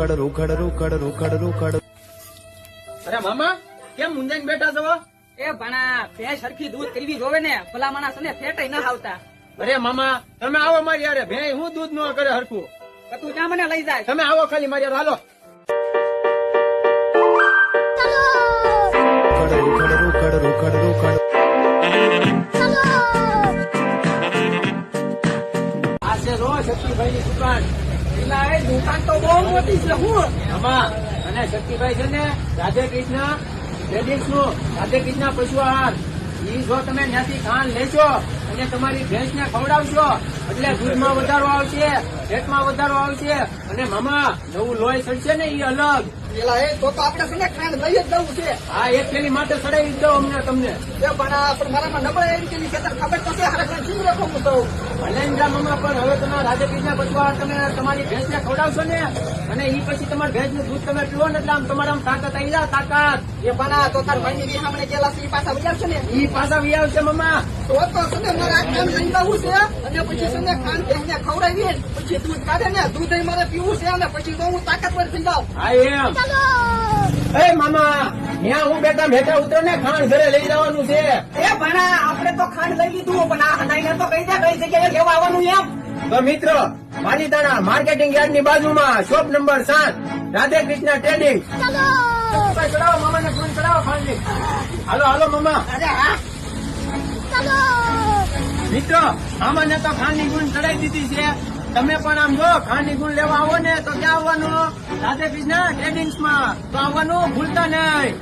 રોકડ રોકડ રોકડ રોકડ રોકડ. અરે મામા કેમ મુંજાઈને બેઠા છો? એ ભણા બે સરખી દૂધ કરવી જોવે ને ભલા માણસ ને ફેટે ના આવતા અરે મામા તમે આવો મારી યારે ભે હું દૂધ નો કરે હરખું? તું ક્યાં મને લઈ જાય. તમે આવો ખાલી મારી યારે હાલો. રોકડ રોકડ રોકડ રોકડ આ છે રો શક્તિભાઈ ની દુકાન. એ દુકાન તો બહુ મોટી છે હું. મામા અને શક્તિભાઈ છે ને રાધે કૃષ્ણ લેડીઝનું રાધે કૃષ્ણ પશુ આહાર ઈ જો તમે ત્યાંથી ખાંડ લેશો અને તમારી ભેંસ ને ખવડાવશો એટલે દૂધમાં વધારો આવશે પેટમાં વધારો આવશે અને મામા નવું લોહી ચડશે ને એ અલગ. પેલા એ તો આપણે છે ને ખાંડ લઈ જ જવું છે. આ એક પેલી માટે સડાવી દઉં અમને તમને. પણ મારામાં નબળા એમ કે ખેતર ખબર તો છે હારે શું રાખો તો. પણ હવે તમે કૃષ્ણ તમે તમારી ખવડાવશો ને અને ઈ પછી તમારી ભેંસનું દૂધ તમે પીવો ને એટલે આમ તમારામાં તાકાત આવી જાય તાકાત. એ ભણા તો તાર ભાઈ ની સામે ગયેલા છે એ પાછા વિચાર છે ને? ઈ પાછા વી આવશે મામા તો તો છે ને કામ લઈ જવું છે અને પછી છે ને ખાંડ ભેંસને ખવડાવીએ પછી દૂધ કાઢે ને દૂધ મારે પીવું છે અને પછી તો હું તાકાતવર થઈ જાઉં. હા એમ. એ મામા ત્યાં હું બેઠા બેઠા ઉતરો ને ખાંડ ઘરે લઈ જવાનું છે. એ ભણા આપણે તો ખાંડ લઈ લીધું પણ આ કઈ જગ્યાએ લેવા આવવાનું એમ? તો મિત્રો પાલીતાણા માર્કેટિંગ યાર્ડની બાજુમાં શોપ નંબર સાત રાધે કૃષ્ણ ટ્રેડિંગ. ચડાવો મામા ને ફોન ચડાવો ખાંડ હાલો હાલો મામા. મિત્રો મામા ને તો ખાંડની ગુણ ચડાવી દીધી છે. તમે પણ આમ જો ખાંડની ગુણ લેવા આવો ને તો ક્યાં આવવાનું? રાધે કૃષ્ણ ટ્રેડિંગ્સમાં તો આવવાનું ભૂલતા નહીં.